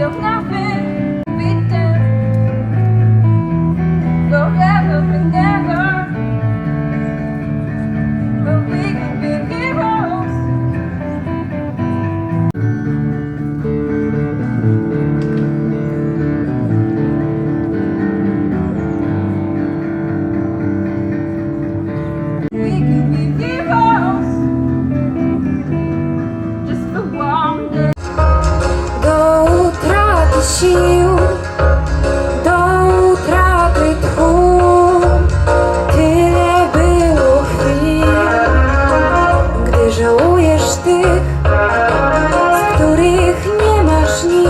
don't nothing. sił do utraty tchu. Tyle było chwil, gdy żałujesz tych, z których nie masz nic.